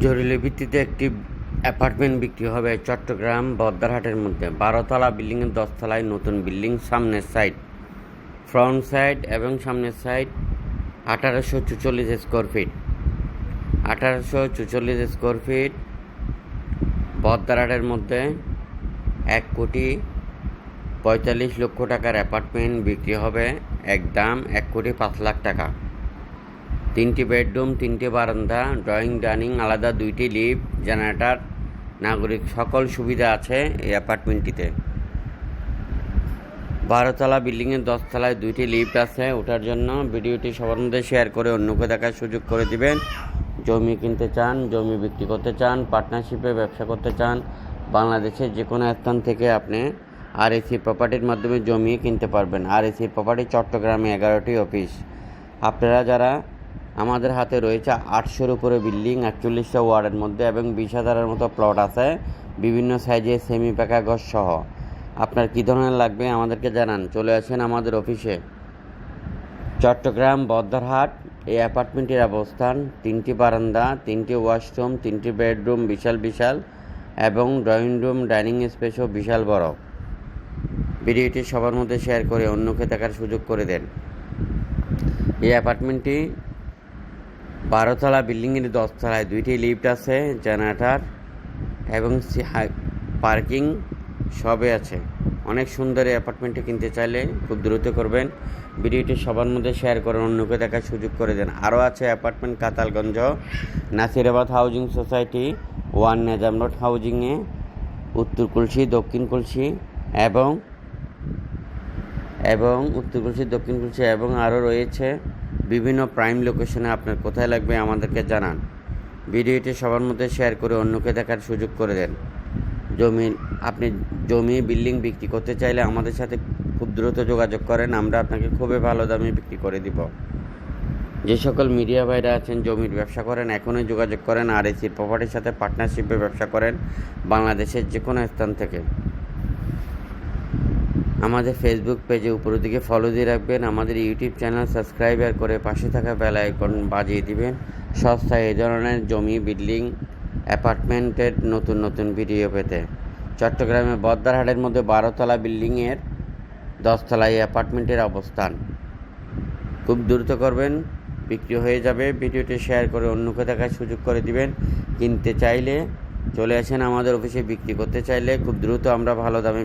জরুরি ভিত্তিতে একটি অ্যাপার্টমেন্ট বিক্রি হবে চট্টগ্রাম বদ্দারহাটের মধ্যে। বারোতলা বিল্ডিংয়ের দশতলায় নতুন বিল্ডিং, সামনের সাইড ফ্রন্ট সাইড এবং সামনের সাইড আঠারোশো চুচল্লিশ স্কোয়ার ফিট। আঠারোশো চুচল্লিশ স্কোয়ার ফিট বদ্দারহাটের মধ্যে এক কোটি পঁয়তাল্লিশ লক্ষ টাকার অ্যাপার্টমেন্ট বিক্রি হবে। এক দাম এক কোটি পাঁচ লাখ টাকা। তিনটি বেডরুম, তিনটি বারান্দা, ড্রয়িং, ডাইনিং, আলাদা দুইটি লিফট, জেনারেটর, নাগরিক, সকল সুবিধা আছে এই অ্যাপার্টমেন্টটিতে। বারোতলা বিল্ডিংয়ের দশতলায় দুইটি লিফট আছে ওঠার জন্য ভিডিওটি সবার মধ্যে শেয়ার করে অন্যকে দেখার সুযোগ করে দিবেন। জমি কিনতে চান, জমি বিক্রি করতে চান, পার্টনারশিপে ব্যবসা করতে চান, বাংলাদেশের যে কোনো স্থান থেকে আপনি আর এসি প্রপার্টির মাধ্যমে জমি কিনতে পারবেন। আর এসি প্রপার্টি চট্টগ্রামে এগারোটি অফিস আপনারা যারা আমাদের হাতে রয়েছে আটশোর উপরে বিল্ডিং, একচল্লিশটা ওয়ার্ডের মধ্যে এবং বিশ হাজারের মতো প্লট আছে, বিভিন্ন সাইজে সেমি পাকা ঘর সহ। আপনার কী ধরনের লাগবে আমাদেরকে জানান। চলে আসেন আমাদের অফিসে। চট্টগ্রাম বদ্দারহাট এই অ্যাপার্টমেন্টের অবস্থান, তিনটি বারান্দা, তিনটি ওয়াশরুম, তিনটি বেডরুম, বিশাল বিশাল, এবং ড্রয়িং রুম, ডাইনিং স্পেসও বিশাল বড়। ভিডিওটি সবার মধ্যে শেয়ার করে অন্যকে দেখার সুযোগ করে দেন। এই অ্যাপার্টমেন্টটি বারোতলা বিল্ডিংয়ের দশতলায় দুইটি লিফট আছে, জেনারেটার এবং পার্কিং সবে আছে। অনেক সুন্দর এই অ্যাপার্টমেন্টটি কিনতে চাইলে খুব দ্রুত করবেন। ভিডিওটি সবার মধ্যে শেয়ার করে অন্যকে দেখার সুযোগ করে দেন। আরও আছে apartment Katalganj, Nasirabad housing society, one Nizam road হাউজিংয়ে, উত্তর কুলসি, দক্ষিণ কুলসি এবং এবং উত্তর কুলসি, দক্ষিণ কুলসি এবং আরও রয়েছে বিভিন্ন প্রাইম লোকেশনে আপনার কোথায় লাগবে আমাদেরকে জানান। ভিডিওটি সবার মধ্যে শেয়ার করে অন্যকে দেখার সুযোগ করে দেন। জমি, আপনি জমি বিল্ডিং বিক্রি করতে চাইলে আমাদের সাথে খুব দ্রুত যোগাযোগ করেন, আমরা আপনাকে খুবই ভালো দামে বিক্রি করে দিব। যে সকল মিডিয়া ভাইরা আছেন, জমির ব্যবসা করেন, এখনই যোগাযোগ করেন, আর এসি প্রপার্টির সাথে পার্টনারশিপে ব্যবসা করেন, বাংলাদেশের যে কোনো স্থান থেকে। আমাদের ফেসবুক পেজে উপরের দিকে ফলো দিয়ে রাখবেন। আমাদের ইউটিউব চ্যানেল সাবস্ক্রাইবার করে পাশে থাকা বেল আইকন বাজিয়ে দিবেন। সস্তায় এই ধরনের জমি বিল্ডিং অ্যাপার্টমেন্টের নতুন নতুন ভিডিও পেতে। চট্টগ্রামে বদ্দারহাটের মধ্যে বারোতলা বিল্ডিংয়ের দশতলায় অ্যাপার্টমেন্টের অবস্থান। খুব দ্রুত করবেন, বিক্রি হয়ে যাবে। ভিডিওটি শেয়ার করে অন্যকে দেখার সুযোগ করে দিবেন। কিনতে চাইলে চলে আসেন আমাদের অফিসে বিক্রি করতে চাইলে খুব দ্রুত আমরা ভালো দামে